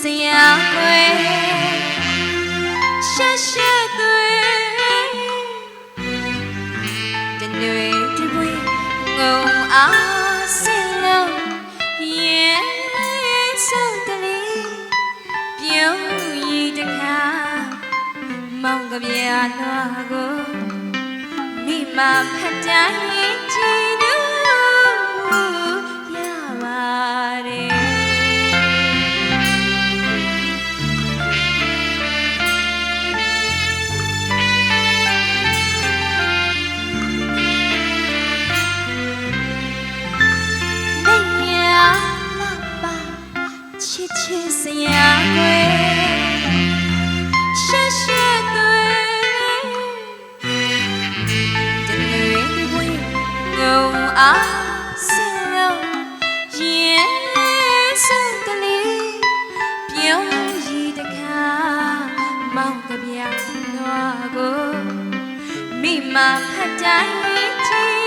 စ်ချစ်စရာကွယ်ရှက်ရှက်သွေးတနွေတပွေငုံအားစင်လုံးရဲ့ဆုံးတလေးပြုံးရည်တခါမောင်ကဗျာလွားကိုမိမဖတ်တိုင်းချီ มาพะใจชี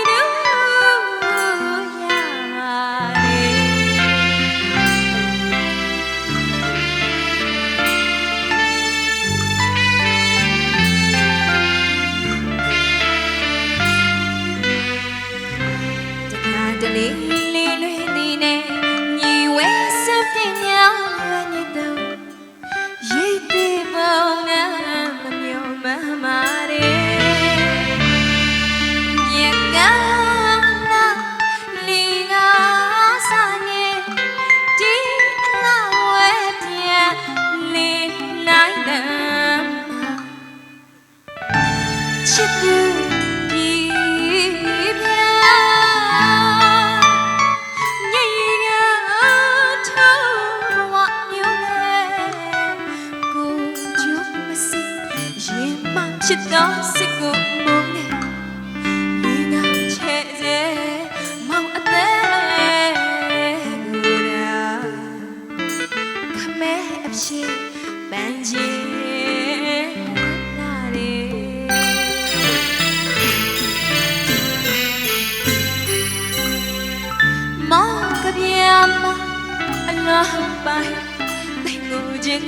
ချစ်သူပြီပြညည်ရထောင်းဝမျိုးလဲကိုကျုံမစီရင်မချစ်တော့စစ်ကိုမုန်းနေ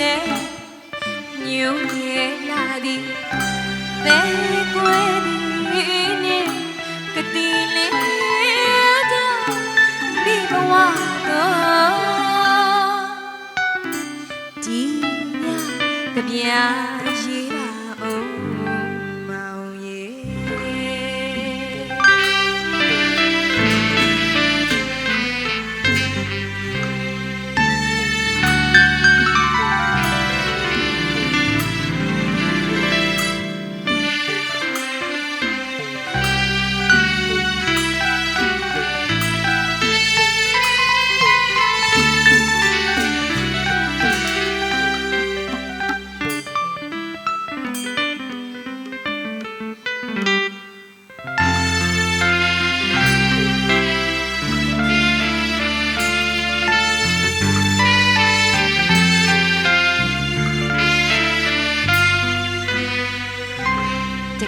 နဲ့ညူရဲ့လာသည်တဲကွယ်သည်နဲ့ကတိလေးတော့ဒီဘဝတော့ဒီညကပြာရေးပါ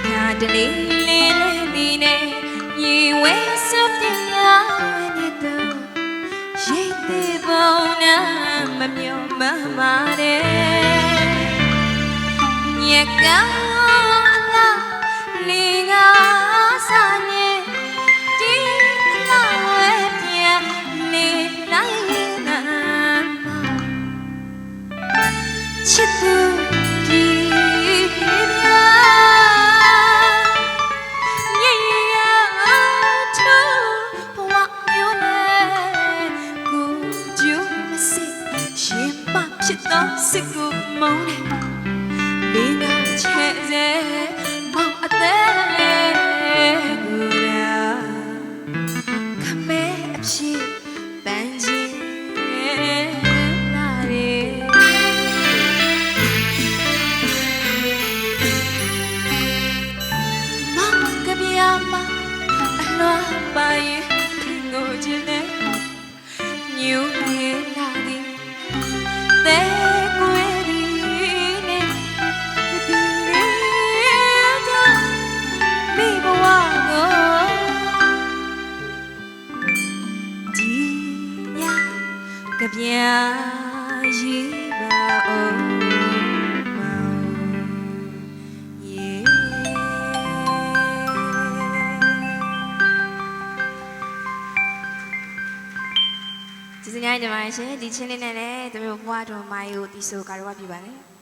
ခါတလေလေးလေးဒီနဲ့ရေဝဲစပင်ညာနေတော့ရိတ်သေးပုံနဲ့မမျောမမာတဲ့ညကလာလီငါစားနေ စစ်ကိုမု ပြန်ရေးပါအောင်မောင်ရေကျေးဇူးများတင်ပါတယ်ရှင်ဒီချင်းလေးနဲ့လည်းတမျိုးဘွားတော်မိုင်းကိုတီးဆိုကြတော့ပြပါတယ်